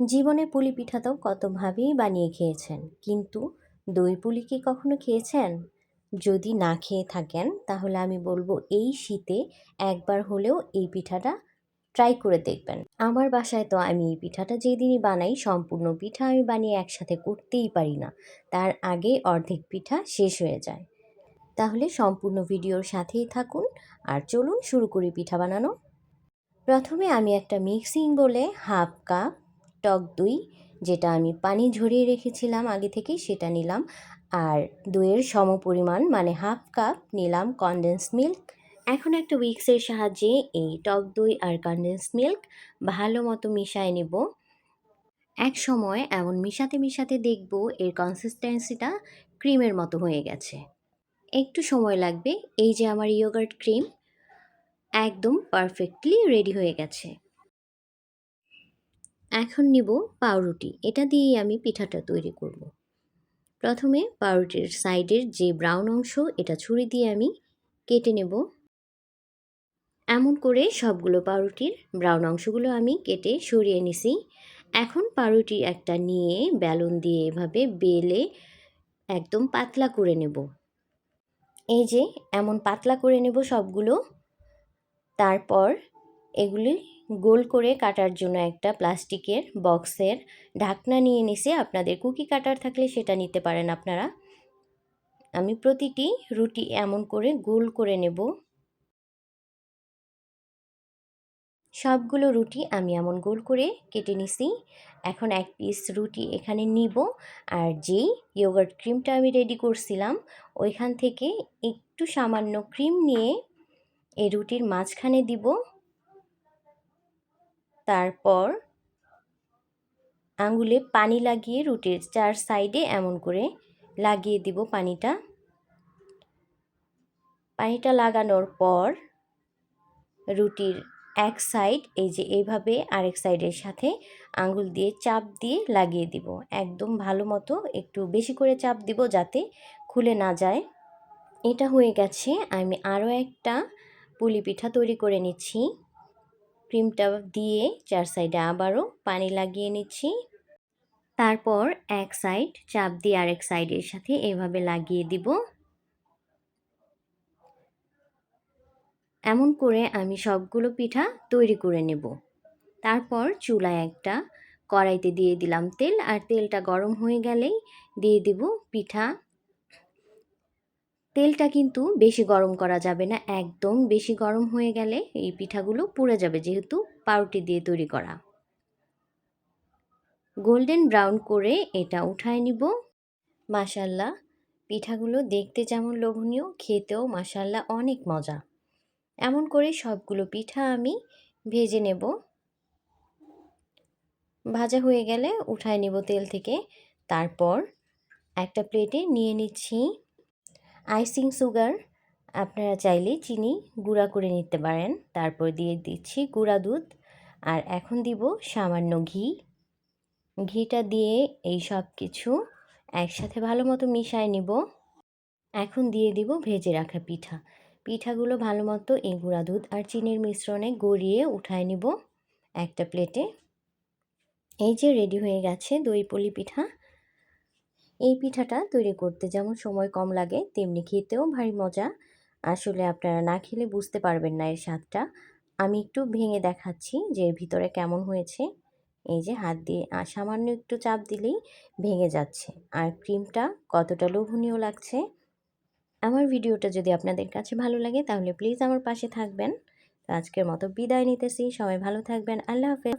জীবনে পুলি পিঠা তো কতভাবেই বানিয়ে খেয়েছেন। কিন্তু দই পুলি কি কখনো খেয়েছেন? যদি না খেয়ে থাকেন, তাহলে আমি বলব এই শীতে একবার হলেও এই পিঠাটা ট্রাই করে দেখবেন। আমার বাসায় তো আমি এই পিঠাটা যেদিনই বানাই, সম্পূর্ণ পিঠা আমি বানিয়ে একসাথে করতেই পারি না। তার আগে অর্ধেক পিঠা শেষ হয়ে যায়। তাহলে সম্পূর্ণ ভিডিওর সাথেই থাকুন আর চলুন শুরু করি পিঠা বানানো। প্রথমে আমি একটা মিক্সিং বলে হাফ কাপ টক দই, যেটা আমি পানি ঝরিয়ে রেখেছিলাম আগে থেকে সেটা নিলাম। আর দইয়ের সম পরিমাণ মানে হাফ কাপ নিলাম কনডেন্স মিল্ক এখন একটা উইক্সের সাহায্যে এই টক দই আর কনডেন্স মিল্ক ভালো মতো মিশায় নেব। এক সময় এমন মিশাতে মিশাতে দেখব এর কনসিস্টেন্সিটা ক্রিমের মতো হয়ে গেছে। একটু সময় লাগবে, এই যে আমার ইয়োগার্ট ক্রিম একদম পারফেক্টলি রেডি হয়ে গেছে। এখন নিব পাউরুটি। এটা দিয়েই আমি পিঠাটা তৈরি করব। প্রথমে পাউরুটির সাইডের যে ব্রাউন অংশ, এটা ছুরি দিয়ে আমি কেটে নেব। এমন করে সবগুলো পাউরুটির ব্রাউন অংশগুলো আমি কেটে সরিয়ে নিছি। এখন পাউরুটি একটা নিয়ে বেলুন দিয়ে এভাবে বেলে একদম পাতলা করে নেব। এই যে, এমন পাতলা করে নেব সবগুলো। তারপর এগুলি গোল করে কাটার জন্য একটা প্লাস্টিকের বক্সের ঢাকনা নিয়ে নিছে আপনাদের কুকি কাটার থাকলে সেটা নিতে পারেন আপনারা। আমি প্রতিটি রুটি এমন করে গোল করে নেব। সবগুলো রুটি আমি এমন গোল করে কেটে নিছি। এখন এক পিস রুটি এখানে নিব আর যেই ইয়োগার্ট ক্রিমটা আমি রেডি করছিলাম, ওইখান থেকে একটু সামান্য ক্রিম নিয়ে এই রুটির মাঝখানে দিব। তারপর আঙুলে পানি লাগিয়ে রুটির চার সাইডে এমন করে লাগিয়ে দিব পানিটা। পানিটা লাগানোর পর রুটির এক সাইড, এই যে এইভাবে আরেক সাইডের সাথে আঙুল দিয়ে চাপ দিয়ে লাগিয়ে দিব। একদম ভালো মতো একটু বেশি করে চাপ দিব যাতে খুলে না যায়। এটা হয়ে গেছে, আমি আরও একটা পুলি পিঠা তৈরি করে নিচ্ছি। ক্রিমটা দিয়ে চার সাইডে আবারও পানি লাগিয়ে নিচ্ছি। তারপর এক সাইড চাপ দিয়ে আরেক সাইডের সাথে এভাবে লাগিয়ে দিব। এমন করে আমি সবগুলো পিঠা তৈরি করে নেব। তারপর চুলায় একটা কড়াইতে দিয়ে দিলাম তেল, আর তেলটা গরম হয়ে গেলেই দিয়ে দিব পিঠা তেলটা কিন্তু বেশি গরম করা যাবে না। একদম বেশি গরম হয়ে গেলে এই পিঠাগুলো পুড়ে যাবে যেহেতু পাউরুটি দিয়ে তৈরি করা। গোল্ডেন ব্রাউন করে এটা উঠায় নিব। মাসাল্লাহ পিঠাগুলো দেখতে যেমন লোভনীয়, খেতেও মাসাল্লাহ অনেক মজা। এমন করে সবগুলো পিঠা আমি ভেজে নেব। ভাজা হয়ে গেলে উঠায় নিব তেল থেকে। তারপর একটা প্লেটে নিয়ে নিচ্ছি। আইসিং সুগার, আপনারা চাইলে চিনি গুঁড়া করে নিতে পারেন। তারপর দিয়ে দিচ্ছি গুঁড়া দুধ। আর এখন দিব সামান্য ঘি। ঘিটা দিয়ে এই সব কিছু একসাথে ভালো মতো মিশায় নিব। এখন দিয়ে দিব ভেজে রাখা পিঠা। পিঠাগুলো ভালো মতো এই গুঁড়া দুধ আর চিনির মিশ্রণে গড়িয়ে উঠায় নিব একটা প্লেটে। এই যে রেডি হয়ে গেছে দই পলি পিঠা। এই পিঠাটা তৈরি করতে যেমন সময় কম লাগে, তেমনি খেতেও ভারী মজা। আসলে আপনারা না খেলে বুঝতে পারবেন না এর স্বাদটা। আমি একটু ভেঙে দেখাচ্ছি যে এর ভিতরে কেমন হয়েছে। এই যে হাত দিয়ে সামান্য একটু চাপ দিলেই ভেঙে যাচ্ছে। আর ক্রিমটা কতটা লোভনীয় লাগছে। আমার ভিডিওটা যদি আপনাদের কাছে ভালো লাগে তাহলে প্লিজ আমার পাশে থাকবেন। আজকের মতো বিদায় নিতেছি। সবাই ভালো থাকবেন। আল্লাহ হাফেজ।